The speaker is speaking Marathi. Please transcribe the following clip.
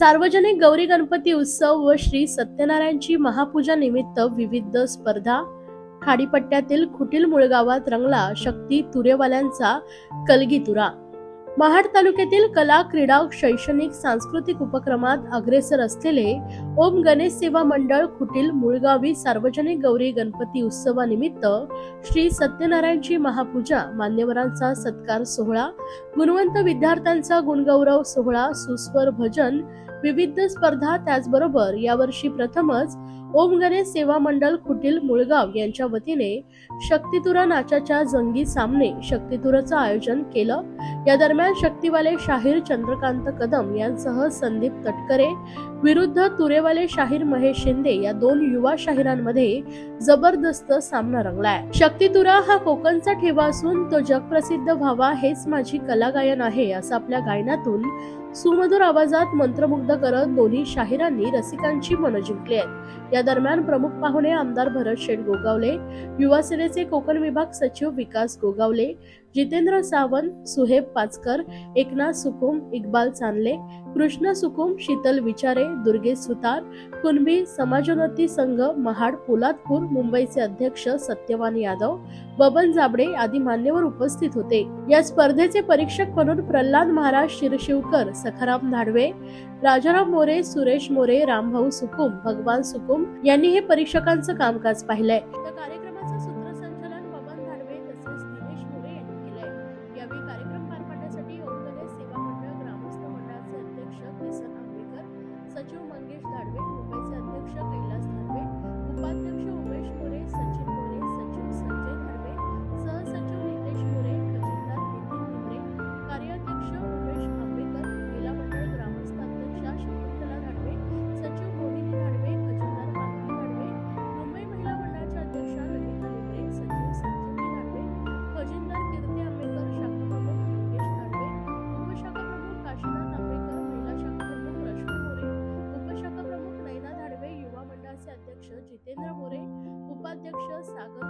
सार्वजनिक गौरी गणपती उत्सव व श्री सत्यनारायणची महापूजा निमित्त विविध स्पर्धा. खाडीपट्ट्यातील खुटील मुळगावात रंगला शक्ती तुरेवाल्यांचा कलगीतुरा. महाड तालुक्यातील कला क्रीडा शैक्षणिक सांस्कृतिक उपक्रमात अग्रेसर असलेले ओम गणेश सेवा मंडळ खुटील मुळगावी सार्वजनिक गौरी गणपती उत्सवानिमित्त श्री सत्यनारायणची महापूजा मान्यवरांचा सत्कार सोहळा गुणवंत विद्यार्थ्यांचा गुणगौरव सोहळा सुस्वर भजन विविध स्पर्धा त्याचबरोबर यावर्षी प्रथमच ओम गणेश सेवा मंडळ खुटील मुळगाव यांच्या वतीने शक्तितुरा नाचाच्या जंगी सामने शक्तितुराचं आयोजन केलं. या दरम्यान शक्तीवाले शाहीर चंद्रकांत कदम यांसह संदीप तटकरे विरुद्ध तुरेवाले शाहीर महेश शिंदे या दोन युवा शाहिरांमध्ये जबरदस्त सामना रंगलाय. शक्तितुरा हा कोकणचा ठेवा असून तो जगप्रसिद्ध व्हावा हेच माझी कलागायन आहे असं आपल्या गायनातून सुमधुर आवाजात मंत्रमुग्ध करत दोन्ही शाहिरांनी रसिकांची मनं जिंकली आहेत. या दरम्यान प्रमुख पाहुणे आमदार भरत शेठ गोगावले युवा सेनेचे कोकण विभाग सचिव विकास गोगावले जितेंद्र सावंत सुहेब पाचकर एकनाथ सुकुम इक्बाल चांदले कृष्ण सुकुम शीतल विचारे दुर्गेश सुतार कुणबी समाजोन्नती संघ महाड पोलादपूर मुंबईचे अध्यक्ष सत्यवान यादव बबन जाबडे आदी मान्यवर उपस्थित होते. या स्पर्धेचे परीक्षक म्हणून प्रल्हाद महाराज शिरशिवकर सखाराम धाडवे राजाराम मोरे सुरेश मोरे रामभाऊ सुकुम भगवान सुकुम यांनी हे परीक्षकांचं कामकाज पाहिलंय. সাগর